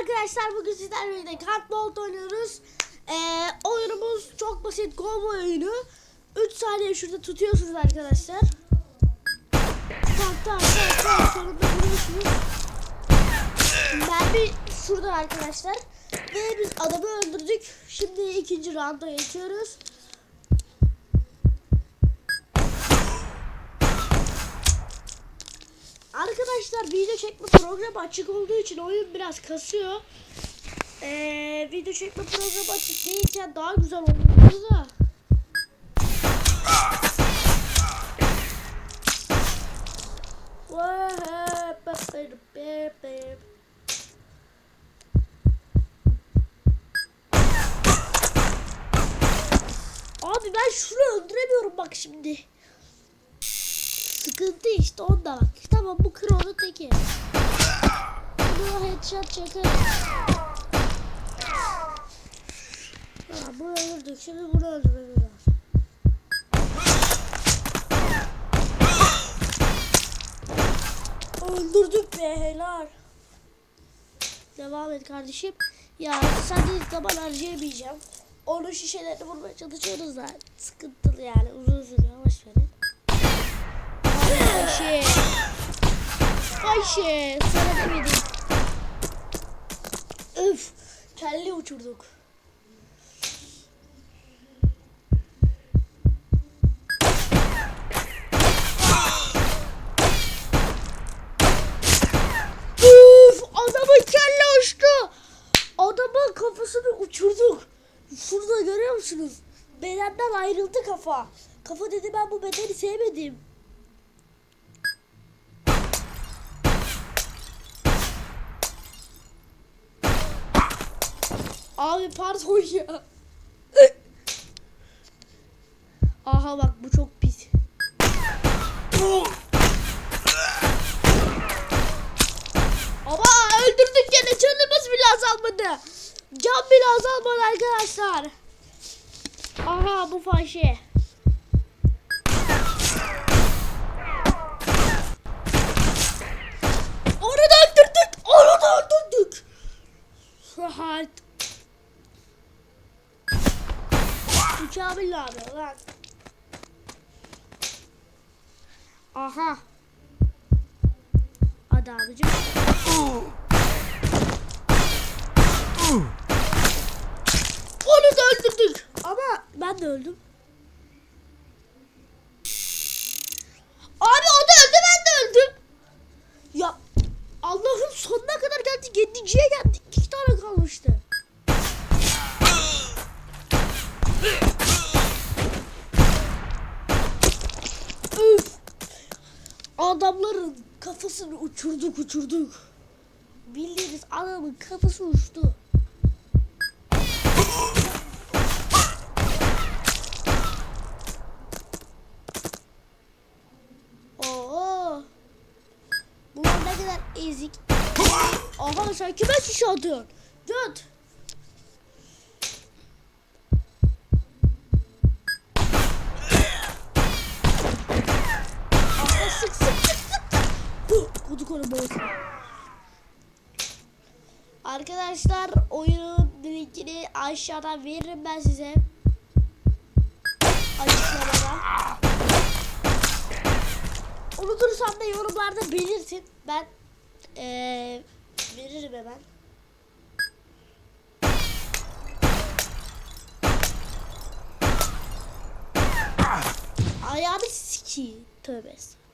arkadaşlar bugün sizlerle birlikte Cardboard oynuyoruz. Ee, oyunumuz çok basit combo oyunu. 3 saniye şurada tutuyorsunuz arkadaşlar. Vuruyorsunuz. Ben bir şurada arkadaşlar. Ve biz adamı öldürdük. Şimdi ikinci rounda geçiyoruz. Arkadaşlar video çekme programı açık olduğu için oyun biraz kasıyor. Ee, video çekme programı açık değilken daha güzel olurdu da. Abi ben şunu öldüremiyorum bak şimdi. Sıkıntı işte onda bak. Tamam bu kronun teki. Bunu headshot çakar. Tamam bunu öldürdük. Şimdi bunu öldürmemiz. Öldürdük be helal. Devam et kardeşim. Ya sen de zaman harcayamayacağım. Onun şişelerini vurmaya çalışıyoruz da sıkıntılı yani uzun sürüyor. Boş verin. Ayşe. Ayşe. Sana demedim. Öf. Kelle uçurduk. Üf, adamın kelle uçtu. Adamın kafasını uçurduk. Şurada görüyor musunuz? Bedenden ayrıldı kafa. Kafa dedi ben bu bedeni sevmedim. Abi pardon ya. Aha bak bu çok pis. Ama öldürdük gene canımız bile azalmadı. Can bile azalmadı arkadaşlar. Aha bu fahişe. Onu da öldürdük. Onu da öldürdük. Rahat. Mükemmel abi lan. Aha. Hadi abicim. Onu da öldürdük. Ama ben de öldüm. Abi o da öldü ben de öldüm. Ya Allah'ım sonuna kadar geldik. Yedinciye geldik. İki tane kalmıştı. Üf. Adamların kafasını uçurduk uçurduk. Bildiğiniz adamın kafası uçtu. Oo. Bunlar ne kadar ezik. Aha sen kime şişe atıyorsun? Göt. Boğazına. Arkadaşlar oyunun linkini aşağıdan veririm ben size. Açıklamada. Unutursam da yorumlarda belirtin. Ben eee veririm hemen. Ayağını sikeyim. Tövbe estağfurullah.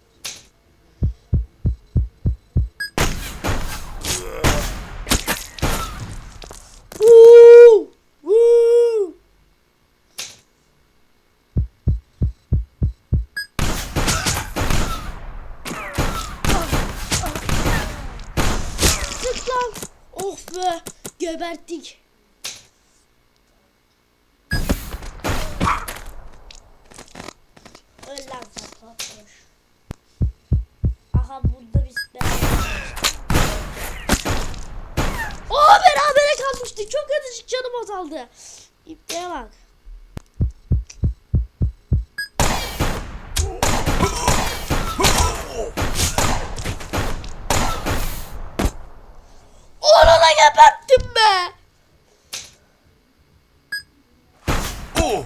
Be. Geberttik. Öl lan patloş. Aha bunda biz beraber. Aa berabere kalmıştık. Çok kötü canım azaldı. İpteye bak. Onu da geberttim. Düştüm be. Oh!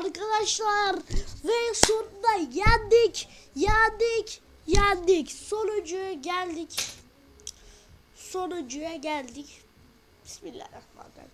Arkadaşlar ve sonunda yendik. Yendik. Yendik. Sonuncuya geldik. Sonuncuya geldik. Bismillahirrahmanirrahim.